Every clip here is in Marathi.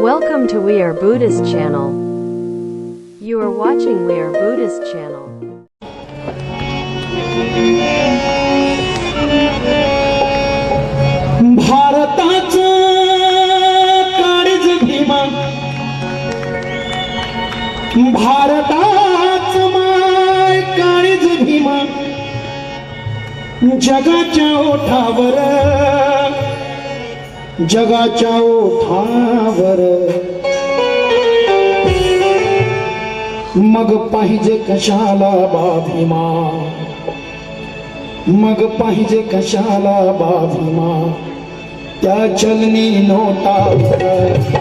Welcome to We Are Buddhist channel. You are watching We Are Buddhist channel. भारताच काळीज भीमा भारताच माय काळीज भीमा जगाच्या ओठावर जगाच्या ओठावर. मग पाहिजे कशाला बाभिमा मग पाहिजे कशाला बाभिमा त्या चलनी नोटा.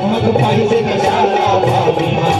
मग पाहिजे कशाला बाभिमा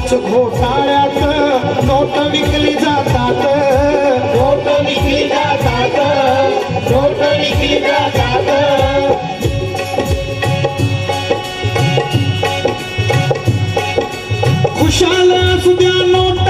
रोजच्याच घोटाळ्यात. नोट विकली जातात. नोट विकली जातात. नोट विकली जातात. खुशाल असू द्या नोट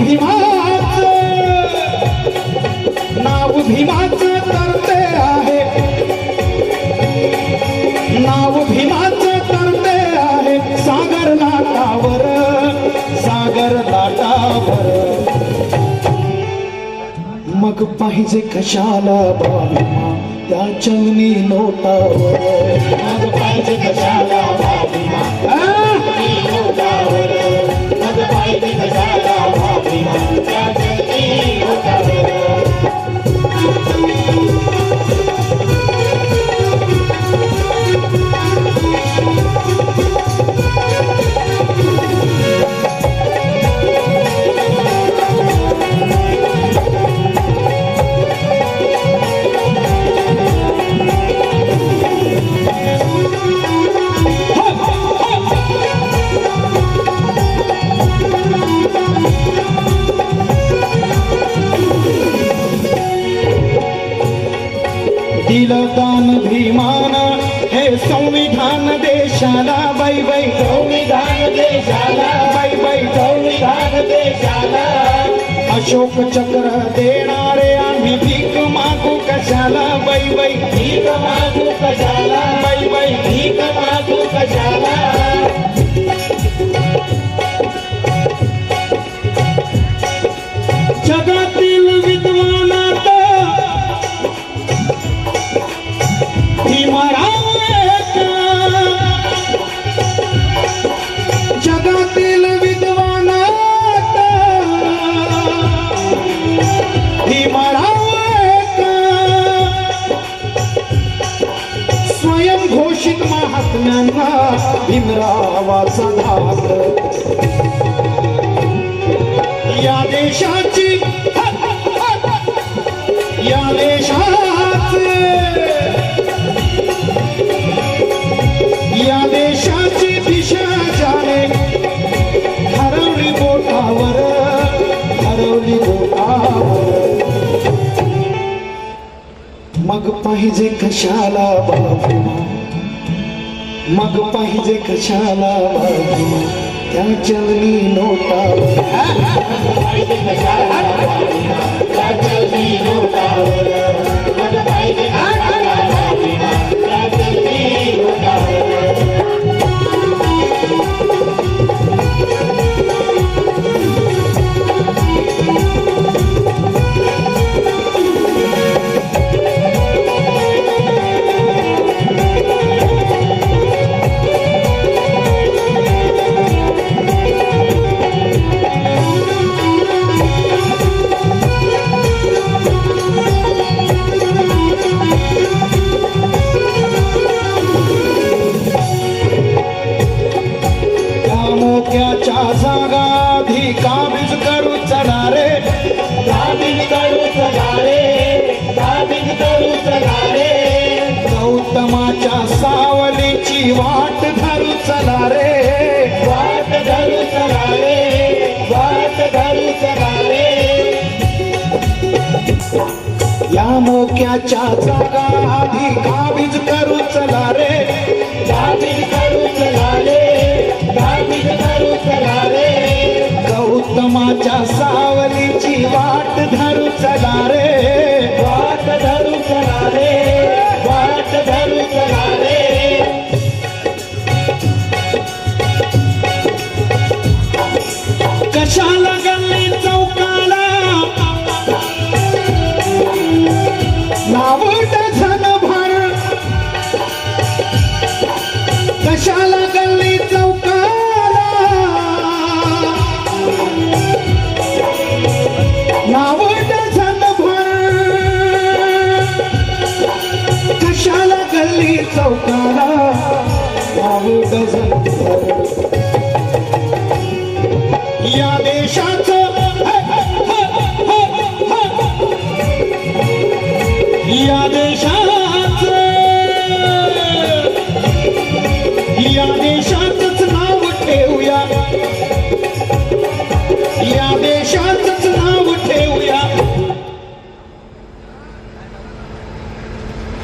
भीमाचं नाव भीमाचं तर आहे. नाव भीमाचं तर ते आहे. सागर लाटावर सागर लाटावर मग पाहिजे कशाला बाबा त्या चलनी नोटावर. मग पाहिजे कशाला बाबा दिलं दान भीमान हे संविधान देशाला बाई बाई. संविधान देशाला बाई बाई. संविधान देशाला. अशोक चक्र देणारे आम्ही भीक मागू कशाला? भीमरावाचा धाक या देशाची या देशाचे या देशाची दिशा जाणे. हरवली बोटावर हरवली बोटावर. मग पाहिजे कशाला बाबा? मग पाहिजे कशाला त्या चलनी नोटा पाहिजे कशाला त्या चलनी नोटावर. सावलीची वाट धरू चला रे. वाट धरू चला रे वाट धरू चला रे. या मोक्याच्या जागा आधी काबीज करू चला रे. काबीज करू चला रे काबीज करू चला रे. गौतमाच्या या देशाचंच नाव ठेवूया.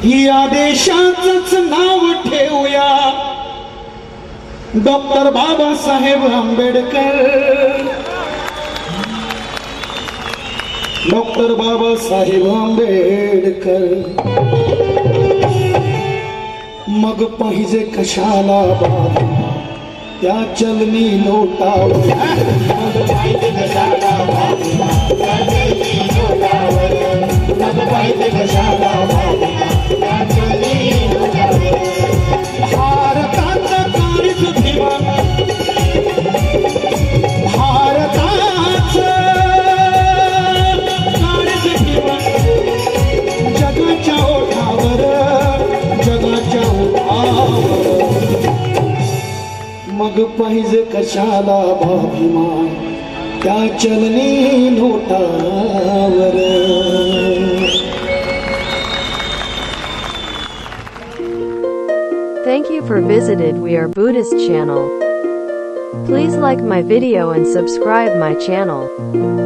या देशाचंच नाव ठेवूया. डॉक्टर बाबासाहेब आंबेडकर. डॉक्टर बाबासाहेब आंबेडकर. मग पाहिजे कशाला बाबा त्या चलनी लोटावर पाहिजे कशाला भाभिमान त्या चलनी नोटावर Thank you for visited We Are Buddhist channel. Please like my video and subscribe my channel.